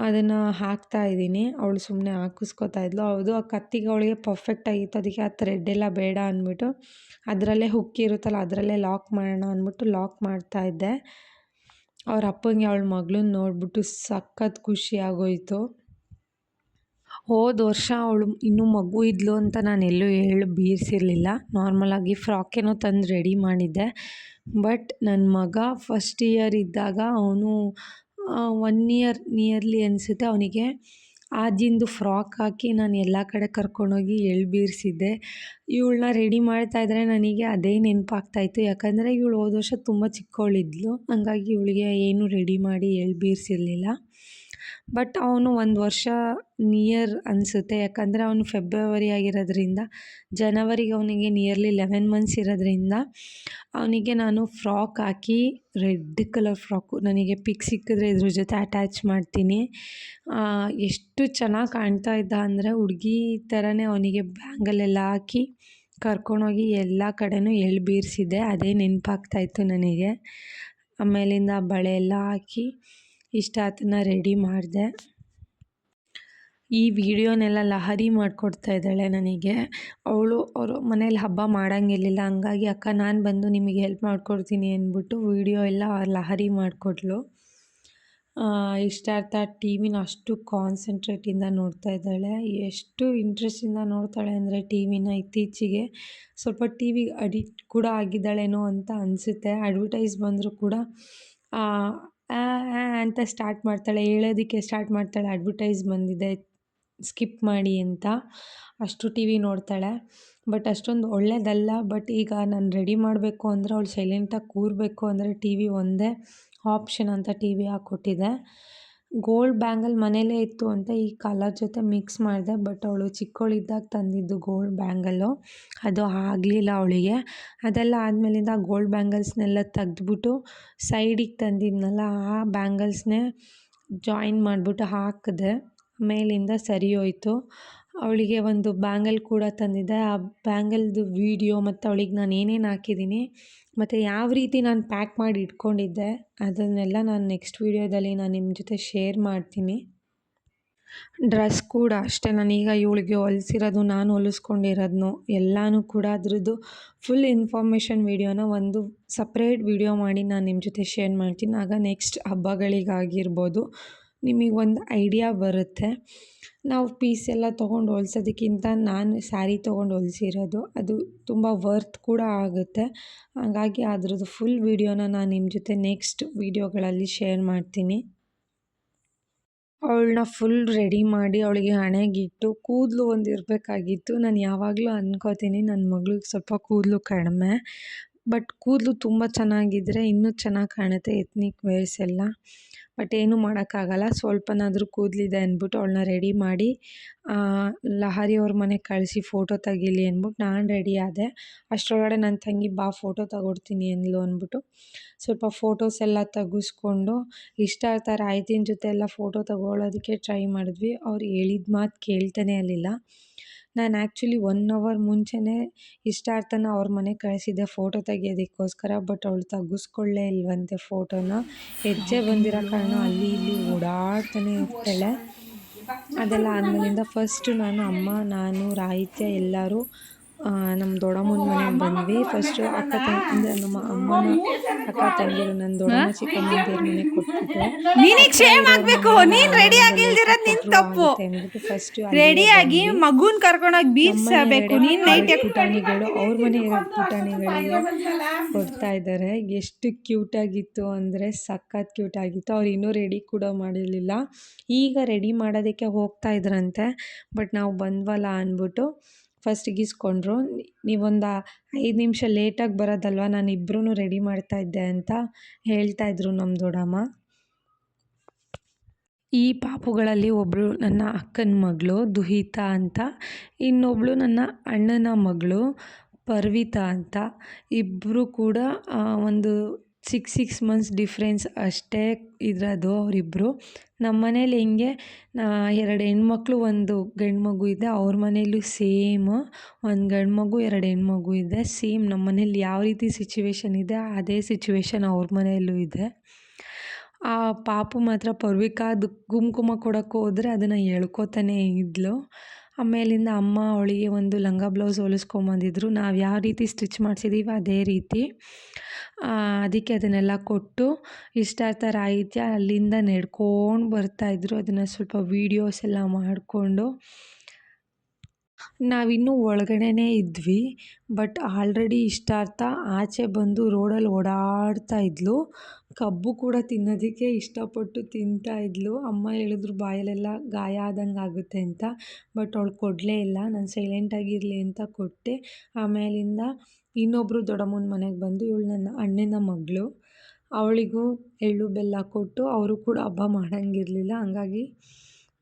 ಅದನ್ನು ಹಾಕ್ತಾ ಇದ್ದೀನಿ. ಅವಳು ಸುಮ್ಮನೆ ಹಾಕಿಸ್ಕೊತಾ ಇದ್ಲು. ಹೌದು, ಆ ಕತ್ತಿಗೆ ಅವಳಿಗೆ ಪರ್ಫೆಕ್ಟ್ ಆಗಿತ್ತು. ಅದಕ್ಕೆ ಆ ಥ್ರೆಡ್ ಎಲ್ಲ ಬೇಡ ಅಂದ್ಬಿಟ್ಟು ಅದರಲ್ಲೇ ಹುಕ್ ಇರುತ್ತಲ್ಲ, ಅದರಲ್ಲೇ ಲಾಕ್ ಮಾಡೋಣ ಅಂದ್ಬಿಟ್ಟು ಲಾಕ್ ಮಾಡ್ತಾ ಇದ್ದೆ. ಅವ್ರ ಅಪ್ಪಂಗೆ ಅವಳ ಮಗಳನ್ನ ನೋಡ್ಬಿಟ್ಟು ಸಖತ್ ಖುಷಿ ಆಗೋಯಿತು. ಹೋದ ವರ್ಷ ಅವಳು ಇನ್ನೂ ಮಗು ಇದ್ಲು ಅಂತ ನಾನು ಎಲ್ಲೂ ಹೇಳಿ ಬೀರಿಸಿರ್ಲಿಲ್ಲ. ನಾರ್ಮಲಾಗಿ ಫ್ರಾಕೇನೋ ತಂದು ರೆಡಿ ಮಾಡಿದ್ದೆ. ಬಟ್ ನನ್ನ ಮಗ ಫಸ್ಟ್ ಇಯರ್ ಇದ್ದಾಗ ಅವನು ಒನ್ ಇಯರ್ ನಿಯರ್ಲಿ ಅನಿಸುತ್ತೆ ಅವನಿಗೆ. ಆಜಿಂದು ಫ್ರಾಕ್ ಹಾಕಿ ನಾನು ಎಲ್ಲ ಕಡೆ ಕರ್ಕೊಂಡೋಗಿ ಎಳ್ಬೀರಿಸಿದ್ದೆ ಇವಳನ್ನ ರೆಡಿ ಮಾಡ್ತಾ ಇದ್ದರೆ ನನಗೆ ಅದೇ ನೆನಪಾಗ್ತಾಯಿತ್ತು. ಯಾಕಂದರೆ ಇವಳು ಹೋದ ವರ್ಷ ತುಂಬ ಚಿಕ್ಕವಳಿದ್ಲು ಹಂಗಾಗಿ ಇವಳಿಗೆ ಏನು ರೆಡಿ ಮಾಡಿ ಎಳ್ ಬೀರಿಸಿರ್ಲಿಲ್ಲ. ಬಟ್ ಅವನು ಒಂದು ವರ್ಷ ನಿಯರ್ ಅನಿಸುತ್ತೆ. ಯಾಕಂದರೆ ಅವನು ಫೆಬ್ರವರಿ ಆಗಿರೋದ್ರಿಂದ ಜನವರಿಗೆ ಅವನಿಗೆ ನಿಯರ್ಲಿ ಲೆವೆನ್ ಮಂತ್ಸ್ ಇರೋದ್ರಿಂದ, ಅವನಿಗೆ ನಾನು ಫ್ರಾಕ್ ಹಾಕಿ ರೆಡ್ ಕಲರ್ ಫ್ರಾಕು ನನಗೆ ಪಿಕ್ ಸಿಕ್ಕಿದ್ರೆ ಇದ್ರ ಜೊತೆ ಅಟ್ಯಾಚ್ ಮಾಡ್ತೀನಿ. ಎಷ್ಟು ಚೆನ್ನಾಗಿ ಕಾಣ್ತಾ ಇದ್ದ ಅಂದರೆ ಹುಡುಗಿ ಥರನೇ ಅವನಿಗೆ ಬ್ಯಾಂಗಲೆಲ್ಲ ಹಾಕಿ ಕರ್ಕೊಂಡೋಗಿ ಎಲ್ಲ ಕಡೆನೂ ಎಳ್ಳು ಬೀರಿಸಿದ್ದೆ ಅದೇ ನೆನಪಾಗ್ತಾಯಿತ್ತು ನನಗೆ. ಆಮೇಲಿಂದ ಬಳೆ ಎಲ್ಲ ಹಾಕಿ ಇಷ್ಟ ರೆಡಿ ಮಾಡಿದೆ. ಈ ವಿಡಿಯೋನೆಲ್ಲ ಲಹರಿ ಮಾಡಿಕೊಡ್ತಾ ಇದ್ದಾಳೆ ನನಗೆ. ಅವಳು, ಅವರು ಮನೇಲಿ ಹಬ್ಬ ಮಾಡೋಂಗಿರಲಿಲ್ಲ, ಹಂಗಾಗಿ ಅಕ್ಕ ನಾನು ಬಂದು ನಿಮಗೆ ಹೆಲ್ಪ್ ಮಾಡಿಕೊಡ್ತೀನಿ ಅಂದ್ಬಿಟ್ಟು ವೀಡಿಯೋ ಎಲ್ಲ ಲಹರಿ ಮಾಡಿಕೊಟ್ಲು. ಇಷ್ಟಾರ್ಥ ಟಿ ವಿನ ಅಷ್ಟು ಕಾನ್ಸಂಟ್ರೇಟಿಂದ ನೋಡ್ತಾ ಇದ್ದಾಳೆ. ಎಷ್ಟು ಇಂಟ್ರೆಸ್ಟಿಂದ ನೋಡ್ತಾಳೆ ಅಂದರೆ ಟಿ ವಿನ ಇತ್ತೀಚೆಗೆ ಸ್ವಲ್ಪ ಟಿ ವಿಗೆ ಅಡಿಕ್ಟ್ ಕೂಡ ಆಗಿದ್ದಾಳೇನೋ ಅಂತ ಅನಿಸುತ್ತೆ. ಅಡ್ವರ್ಟೈಸ್ ಬಂದರೂ ಕೂಡ ಅಂತ ಸ್ಟಾರ್ಟ್ ಮಾಡ್ತಾಳೆ. ಹೇಳೋದಕ್ಕೆ ಸ್ಟಾರ್ಟ್ ಮಾಡ್ತಾಳೆ. ಅಡ್ವರ್ಟೈಸ್ ಬಂದಿದೆ. ಸ್ಕಿಪ್ ಮಾಡಿ ಅಂತ. ಅಷ್ಟು ಟಿ ವಿ ನೋಡ್ತಾಳೆ. ಬಟ್ ಅಷ್ಟೊಂದು ಒಳ್ಳೆಯದಲ್ಲ ಬಟ್ ಈಗ ನಾನು ರೆಡಿ ಮಾಡಬೇಕು ಅಂದರೆ ಅವಳು ಸೈಲೆಂಟಾಗಿ ಕೂರಬೇಕು ಅಂದರೆ ಟಿ ವಿ ಒಂದೇ ಆಪ್ಷನ್ ಅಂತ ಟಿ ವಿ ಹಾಕ್ಕೊಟ್ಟಿದೆ. ಗೋಲ್ಡ್ ಬ್ಯಾಂಗಲ್ ಮನೇಲೇ ಇತ್ತು ಅಂತ ಈ ಕಲರ್ ಜೊತೆ ಮಿಕ್ಸ್ ಮಾಡಿದೆ. ಬಟ್ ಅವಳು ಚಿಕ್ಕವಳಿದ್ದಾಗ ತಂದಿದ್ದು ಗೋಲ್ಡ್ ಬ್ಯಾಂಗಲ್ಲು. ಅದು ಆಗಲಿಲ್ಲ ಅವಳಿಗೆ. ಅದೆಲ್ಲ ಆದಮೇಲಿಂದ ಗೋಲ್ಡ್ ಬ್ಯಾಂಗಲ್ಸ್ನೆಲ್ಲ ತೆಗ್ದ್ಬಿಟ್ಟು ಸೈಡಿಗೆ ತಂದಿದ್ನಲ್ಲ, ಆ ಬ್ಯಾಂಗಲ್ಸ್ನೇ ಜಾಯಿನ್ ಮಾಡಿಬಿಟ್ಟು ಹಾಕಿದೆ. ಮೇಲಿಂದ ಸರಿ ಹೋಯಿತು. ಅವಳಿಗೆ ಒಂದು ಬ್ಯಾಂಗಲ್ ಕೂಡ ತಂದಿದ್ದೆ ಆ ಬ್ಯಾಂಗಲ್ದು ವೀಡಿಯೋ ಮತ್ತು ಅವಳಿಗೆ ನಾನು ಏನೇನು ಹಾಕಿದ್ದೀನಿ ಮತ್ತು ಯಾವ ರೀತಿ ನಾನು ಪ್ಯಾಕ್ ಮಾಡಿ ಇಟ್ಕೊಂಡಿದ್ದೆ, ಅದನ್ನೆಲ್ಲ ನಾನು ನೆಕ್ಸ್ಟ್ ವೀಡಿಯೋದಲ್ಲಿ ನಾನು ನಿಮ್ಮ ಜೊತೆ ಶೇರ್ ಮಾಡ್ತೀನಿ. ಡ್ರೆಸ್ ಕೂಡ ಅಷ್ಟೇ, ನಾನೀಗ ಇವಳಿಗೆ ಹೊಲಿಸಿರೋದು, ನಾನು ಹೊಲಿಸ್ಕೊಂಡಿರೋದನ್ನು ಎಲ್ಲನೂ ಕೂಡ ಅದರದ್ದು ಫುಲ್ ಇನ್ಫಾರ್ಮೇಷನ್ ವೀಡಿಯೋನ ಒಂದು ಸಪ್ರೇಟ್ ವೀಡಿಯೋ ಮಾಡಿ ನಾನು ನಿಮ್ಮ ಜೊತೆ ಶೇರ್ ಮಾಡ್ತೀನಿ. ಆಗ ನೆಕ್ಸ್ಟ್ ಹಬ್ಬಗಳಿಗಾಗಿರ್ಬೋದು. ನಿಮಗೆ ಒಂದು ಐಡಿಯಾ ಬರುತ್ತೆ. ನಾವು ಪೀಸ್ ಎಲ್ಲ ತೊಗೊಂಡು ಹೊಲ್ಸೋದಕ್ಕಿಂತ ನಾನು ಸ್ಯಾರಿ ತೊಗೊಂಡು ಹೊಲ್ಸಿರೋದು ಅದು ತುಂಬ ವರ್ತ್ ಕೂಡ ಆಗುತ್ತೆ. ಹಾಗಾಗಿ ಅದ್ರದ್ದು ಫುಲ್ ವೀಡಿಯೋನ ನಾನು ನಿಮ್ಮ ಜೊತೆ ನೆಕ್ಸ್ಟ್ ವೀಡಿಯೋಗಳಲ್ಲಿ ಶೇರ್ ಮಾಡ್ತೀನಿ. ಅವಳನ್ನ ಫುಲ್ ರೆಡಿ ಮಾಡಿ ಅವಳಿಗೆ ಹಣೆಗಿಟ್ಟು ಕೂದಲು ಒಂದು ಇರಬೇಕಾಗಿತ್ತು. ನಾನು ಯಾವಾಗಲೂ ಅಂದ್ಕೋತೀನಿ ನನ್ನ ಮಗಳಿಗೆ ಸ್ವಲ್ಪ ಕೂದಲು ಕಡಿಮೆ. ಬಟ್ ಕೂದಲು ತುಂಬ ಚೆನ್ನಾಗಿದ್ದರೆ ಇನ್ನೂ ಚೆನ್ನಾಗಿ ಕಾಣುತ್ತೆ ಎತ್ನಿಕ್ ವೇರ್ಸ್ ಎಲ್ಲ. ಬಟ್ ಏನೂ ಮಾಡೋಕ್ಕಾಗಲ್ಲ. ಸ್ವಲ್ಪನಾದರೂ ಕೂದಲಿದೆ ಅಂದ್ಬಿಟ್ಟು ಅವಳನ್ನ ರೆಡಿ ಮಾಡಿ ಲಹರಿ ಅವ್ರ ಮನೆಗೆ ಕಳಿಸಿ ಫೋಟೋ ತೆಗೀಲಿ ಅಂದ್ಬಿಟ್ಟು ನಾನು ರೆಡಿ ಆದೆ. ಅಷ್ಟರೊಳಗಡೆ ನನ್ನ ತಂಗಿ, ಬಾ, ಫೋಟೋ ತಗೊಡ್ತೀನಿ ಅಂದ್ಲು ಅಂದ್ಬಿಟ್ಟು ಸ್ವಲ್ಪ ಫೋಟೋಸ್ ಎಲ್ಲ ತೆಗೆಸ್ಕೊಂಡು, ಇಷ್ಟ ಥರ ಆಯ್ತಿನ ಜೊತೆ ಎಲ್ಲ ಫೋಟೋ ತಗೊಳ್ಳೋದಕ್ಕೆ ಟ್ರೈ ಮಾಡಿದ್ವಿ. ಅವ್ರು ಹೇಳಿದ ಮಾತು ಕೇಳ್ತಾನೆ ಇರಲಿಲ್ಲ. ನಾನು ಆ್ಯಕ್ಚುಲಿ ಒನ್ ಅವರ್ ಮುಂಚೆನೇ ಇಷ್ಟಾರ್ಥನ ಅವ್ರ ಮನೆಗೆ ಕಳಿಸಿದ್ದೆ ಫೋಟೋ ತೆಗಿಯೋದಕ್ಕೋಸ್ಕರ ಬಟ್ ಅವಳು ತೆಗಿಸ್ಕೊಳ್ಳೇ ಇಲ್ವಂತೆ ಫೋಟೋನ ಹೆಜ್ಜೆ ಬಂದಿರೋ ಕಾರಣ ಅಲ್ಲಿ ಇಲ್ಲಿ ಓಡಾಡ್ತಾನೆ ಇರ್ತಾಳೆ. ಅದೆಲ್ಲ ಆದಮೇಲಿಂದ ಫಸ್ಟು ನಾನು ಅಮ್ಮ, ನಾನು, ರಾಹಿತ್ಯ ಎಲ್ಲರೂ ನಮ್ಮ ದೊಡ್ಡಮ್ಮನ ಮನೆಗೆ ಬಂದ್ವಿ. ಫಸ್ಟು ಅಕ್ಕ ತಂಗಿ ನಮ್ಮ ಅಮ್ಮನ ಅಕ್ಕ ತಂಗಿರು ನನ್ನ ದೊಡ್ಡಮ್ಮ ಚಿಕ್ಕಮ್ಮಂದಿರ ಮನೆಗೆ ಕೊಟ್ಬಿಟ್ಟು. ನೀನು ಶೇಮ್ ಆಗ್ಬೇಕು. ನೀನ್ ರೆಡಿ ಆಗಿಲ್ಲದಿರೋದು ನಿನ್ ತಪ್ಪು. ಫಸ್ಟ್ ರೆಡಿ ರೆಡಿಯಾಗಿ ಮಗುನ್ ಕರ್ಕೊಂಡೋಗಿ ಬೀಸಬೇಕು ನೀನ್ ನೈಟ್ ಪುಟಾಣಿಗಳು ಅವ್ರ ಮನೆ ಇರೋ ಪುಟಾಣಿಗಳಿಗೆ ಕೊಡ್ತಾ ಇದ್ದಾರೆ. ಎಷ್ಟು ಕ್ಯೂಟ್ ಆಗಿತ್ತು ಅಂದರೆ ಸಖತ್ ಕ್ಯೂಟ್ ಆಗಿತ್ತು. ಅವ್ರು ಇನ್ನೂ ರೆಡಿ ಕೂಡ ಮಾಡಿರಲಿಲ್ಲ. ಈಗ ರೆಡಿ ಮಾಡೋದಕ್ಕೆ ಹೋಗ್ತಾ ಇದ್ರಂತೆ. ಬಟ್ ನಾವು ಬಂದ್ವಲ್ಲ ಅಂದ್ಬಿಟ್ಟು ಫಸ್ಟ್ ಇಸ್ಕೊಂಡ್ರು ನೀವೊಂದು ಐದು ನಿಮಿಷ ಲೇಟಾಗಿ ಬರೋದಲ್ವ? ನಾನು ಇಬ್ಬರೂ ರೆಡಿ ಮಾಡ್ತಾ ಇದ್ದೆ ಅಂತ ಹೇಳ್ತಾ ಇದ್ರು ನಮ್ಮ ದೊಡ್ಡಮ್ಮ. ಈ ಪಾಪುಗಳಲ್ಲಿ ಒಬ್ಬಳು ನನ್ನ ಅಕ್ಕನ ಮಗಳು, ದುಹಿತಾ ಅಂತ. ಇನ್ನೊಬ್ಬಳು ನನ್ನ ಅಣ್ಣನ ಮಗಳು, ಪರ್ವಿತಾ ಅಂತ. ಇಬ್ಬರು ಕೂಡ ಒಂದು ಸಿಕ್ಸ್ ಸಿಕ್ಸ್ ಮಂತ್ಸ್ ಡಿಫ್ರೆನ್ಸ್ ಅಷ್ಟೇ ಇರೋದು ಅವರಿಬ್ಬರು ನಮ್ಮ ಮನೇಲಿ ಹೆಂಗೆ ಎರಡು ಹೆಣ್ಮಕ್ಳು, ಒಂದು ಗಂಡು ಮಗು ಇದೆ, ಅವ್ರ ಮನೇಲೂ ಸೇಮ್ ಒಂದು ಗಂಡು ಮಗು ಎರಡು ಹೆಣ್ಮಗು ಇದೆ ಸೇಮ್ ನಮ್ಮ ಮನೇಲಿ ಯಾವ ರೀತಿ ಸಿಚುವೇಶನ್ ಇದೆ, ಅದೇ ಸಿಚುವೇಶನ್ ಅವ್ರ ಮನೆಯಲ್ಲೂ ಇದೆ. ಆ ಪಾಪು ಮಾತ್ರ ಪರ್ವಿಕಾದ ಕುಂಕುಮ ಕೊಡೋಕ್ಕೆ ಹೋದರೆ ಅದನ್ನು ಹೇಳ್ಕೋತಾನೆ ಇದ್ಲು. ಆಮೇಲಿಂದ ಅಮ್ಮ ಅವಳಿಗೆ ಒಂದು ಲಂಗ ಬ್ಲೌಸ್ ಹೊಲಿಸ್ಕೊಂಬಂದಿದ್ರು. ನಾವು ಯಾವ ರೀತಿ ಸ್ಟಿಚ್ ಮಾಡಿಸಿದ್ದೀವಿ ಅದೇ ರೀತಿ. ಅದಕ್ಕೆ ಅದನ್ನೆಲ್ಲ ಕೊಟ್ಟು ಇಷ್ಟಾರ್ಥ ರಾಹಿತ್ಯ ಅಲ್ಲಿಂದ ನೆಡ್ಕೊಂಡು ಬರ್ತಾಯಿದ್ರು ಅದನ್ನು ಸ್ವಲ್ಪ ವೀಡಿಯೋಸ್ ಎಲ್ಲ ಮಾಡಿಕೊಂಡು ನಾವಿನ್ನೂ ಒಳಗಡೆನೇ ಇದ್ವಿ. ಬಟ್ ಆಲ್ರೆಡಿ ಇಷ್ಟಾರ್ಥ ಆಚೆ ಬಂದು ರೋಡಲ್ಲಿ ಓಡಾಡ್ತಾ ಇದ್ಲು. ಕಬ್ಬು ಕೂಡ ತಿನ್ನೋದಕ್ಕೆ ಇಷ್ಟಪಟ್ಟು ತಿಂತಾ ಇದ್ಲು. ಅಮ್ಮ ಹೇಳಿದ್ರು ಬಾಯಲೆಲ್ಲ ಗಾಯ ಆದಂಗೆ ಆಗುತ್ತೆ ಅಂತ. ಬಟ್ ಅವಳು ಕೊಡಲೇ ಇಲ್ಲ. ನಾನು ಸೈಲೆಂಟಾಗಿರಲಿ ಅಂತ ಕೊಟ್ಟೆ. ಆಮೇಲಿಂದ ಇನ್ನೊಬ್ಬರು ದೊಡ್ಡಮ್ಮನ ಮನೆಗೆ ಬಂದು ಇವಳು ನನ್ನ ಅಣ್ಣನ ಮಗಳು. ಅವಳಿಗೂ ಎಳ್ಳು ಬೆಲ್ಲ ಕೊಟ್ಟು ಅವರು ಕೂಡ ಹಬ್ಬ ಮಾಡೋಂಗಿರಲಿಲ್ಲ. ಹಂಗಾಗಿ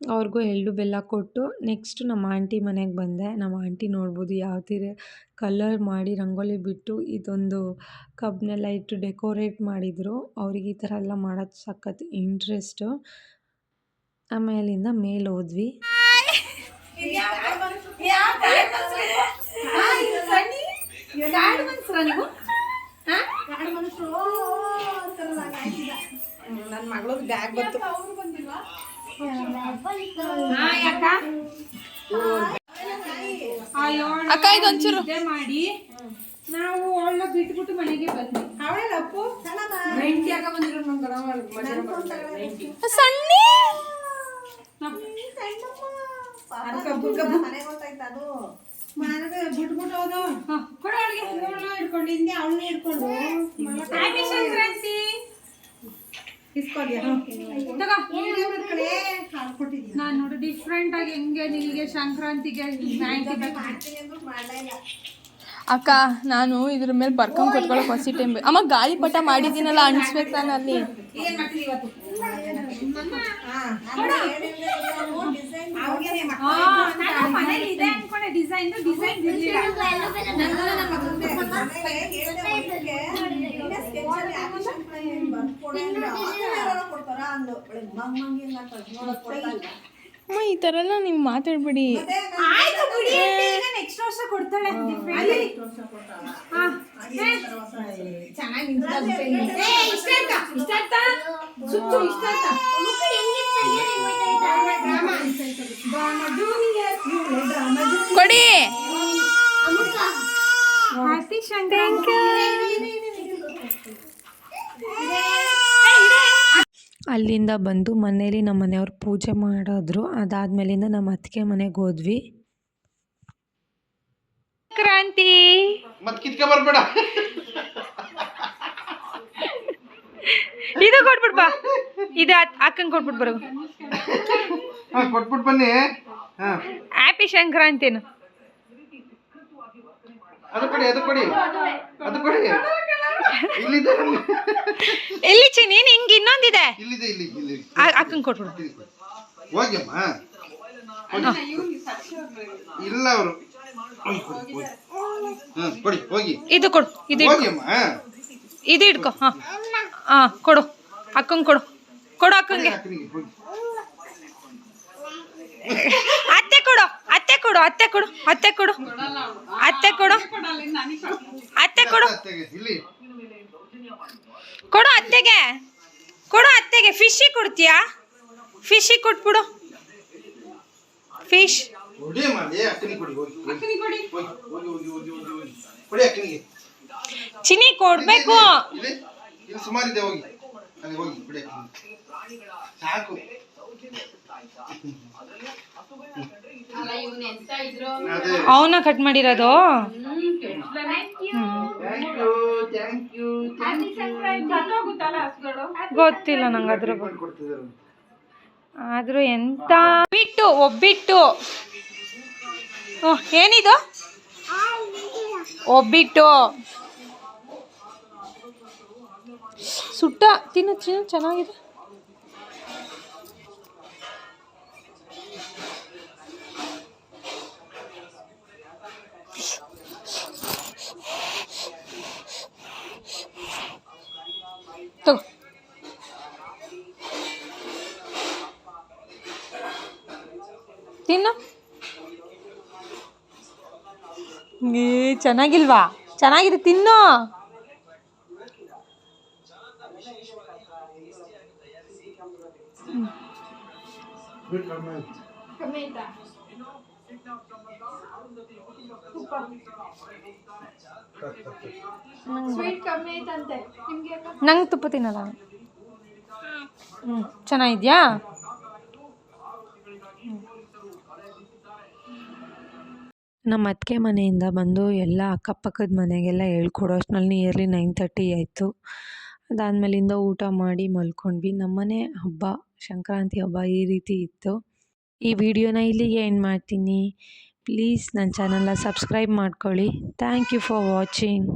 ಅವ್ರಿಗೂ ಎಳ್ಳು ಬೆಲ್ಲ ಕೊಟ್ಟು ನೆಕ್ಸ್ಟ್ ನಮ್ಮ ಆಂಟಿ ಮನೆಗೆ ಬಂದೆ. ನಮ್ಮ ಆಂಟಿ ನೋಡ್ಬೋದು ಯಾವ ಥರ ಕಲರ್ ಮಾಡಿ ರಂಗೋಲಿ ಬಿಟ್ಟು ಇದೊಂದು ಕಬ್ಬನ್ನೆಲ್ಲ ಇಟ್ಟು ಡೆಕೋರೇಟ್ ಮಾಡಿದರು. ಅವ್ರಿಗೆ ಈ ಥರ ಎಲ್ಲ ಮಾಡೋದು ಸಖತ್ ಇಂಟ್ರೆಸ್ಟು ಆಮೇಲಿಂದ ಮೇಲೆ ಹೋದ್ವಿ. ನನ್ನ ಮಗಳದ್ದು ಬ್ಯಾಗ್ ಬಂತು. ಅಕ್ಕ ಇದೊಂಚೂರು ಮಾಡಿ ನಾವು ಅವಳನ್ನ ಬಿಟ್ಬಿಟ್ಟು ಮನೆಗೆ ಬಂದ್ವಿ. ಸಣ್ಣ ನೈಂಟಿ ಆಗ ಬಂದಿರೋ ಸಣ್ಣ ಬಿಟ್ಬಿಟ್ಟು ಹೋದು? ಕೊಡ ಅವಳಿಗೆ. ಇವಳನ್ನ ಹಿಡ್ಕೊಂಡು ಹಿಂದೆ ಅವಳನ್ನ ಹಿಡ್ಕೊಂಡು. ಹ್ಯಾಪಿ ಸಂಕ್ರಾಂತಿ ಇಸ್ಕೊಳ್ಯ ಕಡೆ ಹಾಲು ಕೊಟ್ಟಿದ್ಯಾ? ನಾನು ನೋಡಿ ಡಿಫ್ರೆಂಟ್ ಆಗಿ ಹೆಂಗೆ ನಿಮಗೆ ಸಂಕ್ರಾಂತಿಗೆ ಅಕ್ಕ ನಾನು ಇದ್ರ ಮೇಲೆ ಬರ್ಕೊಂಡ್ ಕೊಟ್ಕೊಳಕ್ ಹೊಸಿ ಟೈಮ್ ಅಮ್ಮ ಗಾಳಿಪಟ ಮಾಡಿದ್ದೀನಲ್ಲ ಅಣಿಸ್ಬೇಕು ನಾನು ಅಲ್ಲಿ ಏನ್ ಮಾಡ್ತೀವಿ ಇವತ್ತು ಅವ್ರಿಗೇನೆ ಆ, ನಾನು ಮನೇಲಿ ಇದೆ ಅನ್ಕೊಂಡೆ ಡಿಸೈನ್ ಡಿಸೈನ್ ಅಮ್ಮ ಈ ಥರ ಎಲ್ಲ ನೀವು ಮಾತಾಡ್ಬೇಡಿ. ಆಯ್ತು ಬಿಡಿ ಈಗ ನೆಕ್ಸ್ಟ್ ವರ್ಷ ಕೊಡ್ತಾಳೆ ಚೆನ್ನಾಗಿ ಇಷ್ಟ? ಕೊಡಿ. ಅಲ್ಲಿಂದ ಬಂದು ಮನೇಲಿ ನಮ್ಮ ಮನೆಯವ್ರು ಪೂಜೆ ಮಾಡಿದ್ರು. ಅದಾದ್ಮೇಲಿಂದ ನಮ್ಮ ಅತ್ತಿಗೆ ಮನೆಗೆ ಹೋದ್ವಿ. ಕ್ರಾಂತಿ ಮತ್ ಕಿತ್ಕ ಬರ್ಬೇಡ. ಇದು ಕೊಟ್ಬಿಡ್ಪ ಇದು ಅಕ್ಕಂಗೆ ಕೊಟ್ಬಿಟ್ಟು ಬರೋ. ಕೊಟ್ಬಿಟ್ಟು ಬನ್ನಿ. ಹ್ಯಾಪಿ ಸಂಕ್ರಾಂತಿನು ಎಲ್ಲಿ ಚಿನ್ನಿ ನಿಂಗೆ ಇನ್ನೊಂದಿದೆ. ಅಕ್ಕಂಗೆ ಕೊಟ್ಬಿಡು. ಇಲ್ಲ ಅವರು. ಇದು ಕೊಡು. ಇದು ಇದು ಇಡ್ಕೋ ಹಾ. ಆ ಕೊಡು. ಅಕ್ಕಂಗೆ ಕೊಡು. ಕೊಡು ಅಕ್ಕಂಗೆ. ಅತ್ತೆ ಕೊಡು. ಅತ್ತೆ ಕೊಡು. ಅತ್ತೆ ಕೊಡು. ಅತ್ತೆ ಕೊಡು. ಅತ್ತೆ ಕೊಡು. ಅತ್ತೆ ಕೊಡು. ಕೊಡು ಅತ್ತೆಗೆ. ಕೊಡು ಅತ್ತೆಗೆ. ಫಿಶಿ ಕೊಡ್ತೀಯಾ? ಫಿಶಿ ಕೊಟ್ಬಿಡು. ಫಿಶ್. ಚಿನಿ ಕೊಡ್ಬೇಕು. ಇಲ್ಲಿ ಸುಮಾರಿದೆ ಹೋಗಿ. ಅಲ್ಲಿ ಹೋಗಿ ಬಿಡಿ. ಸಾಕು. ಅವನ ಕಟ್ ಮಾಡಿರೋದು? ಥ್ಯಾಂಕ್ ಯು ಥ್ಯಾಂಕ್ ಯು ಗೊತ್ತಿಲ್ಲ ನಂಗೆ ಅದ್ರ. ಆದ್ರೂ ಎಂತ? ಬಿಟ್ಟು ಒಬ್ಬಿಟ್ಟು. ಏನಿದು? ಒಬ್ಬಿಟ್ಟು. ಸುಟ್ಟ ತಿನ್ನು ತಿನ್ನು ಚೆನ್ನಾಗಿದೆ. ತಗೋ. ತಿನ್ನು. ಏ ಚೆನ್ನಾಗಿಲ್ವಾ? ಚೆನ್ನಾಗಿದೆ ತಿನ್ನೋ. ಕಮ್ಮಿ ಆಯ್ತಾ ಸ್ವೀಟ್ ಕಮ್ಮಿ ಆಯ್ತಂತೆ ನಿಮ್ಗೆ ಯಾಕೆ ನಂಗೆ ತುಪ್ಪ ತಿನ್ನಲ್ಲ. ಹ್ಞೂ ಚೆನ್ನಾಗಿದ್ಯಾ? ನಮ್ಮ ಅತ್ತಿಗೆ ಮನೆಯಿಂದ ಬಂದು ಎಲ್ಲ ಅಕ್ಕಪಕ್ಕದ ಮನೆಗೆಲ್ಲ ಹೇಳ್ಕೊಡೋ. ಅಷ್ಟರಲ್ಲಿ ನಿಯರ್ಲಿ ನೈನ್ ತರ್ಟಿ ಆಯಿತು. ಅದಾದಮೇಲಿಂದ ಊಟ ಮಾಡಿ ಮಲ್ಕೊಂಡ್ವಿ. ನಮ್ಮನೆ ಹಬ್ಬ, ಸಂಕ್ರಾಂತಿ ಹಬ್ಬ ಈ ರೀತಿ ಇತ್ತು. ಈ ವಿಡಿಯೋನ ಇಲ್ಲಿಗೆ ಏನು ಮಾಡ್ತೀನಿ. ಪ್ಲೀಸ್ ನನ್ನ ಚಾನಲ್ನ ಸಬ್ಸ್ಕ್ರೈಬ್ ಮಾಡ್ಕೊಳ್ಳಿ. Thank you for watching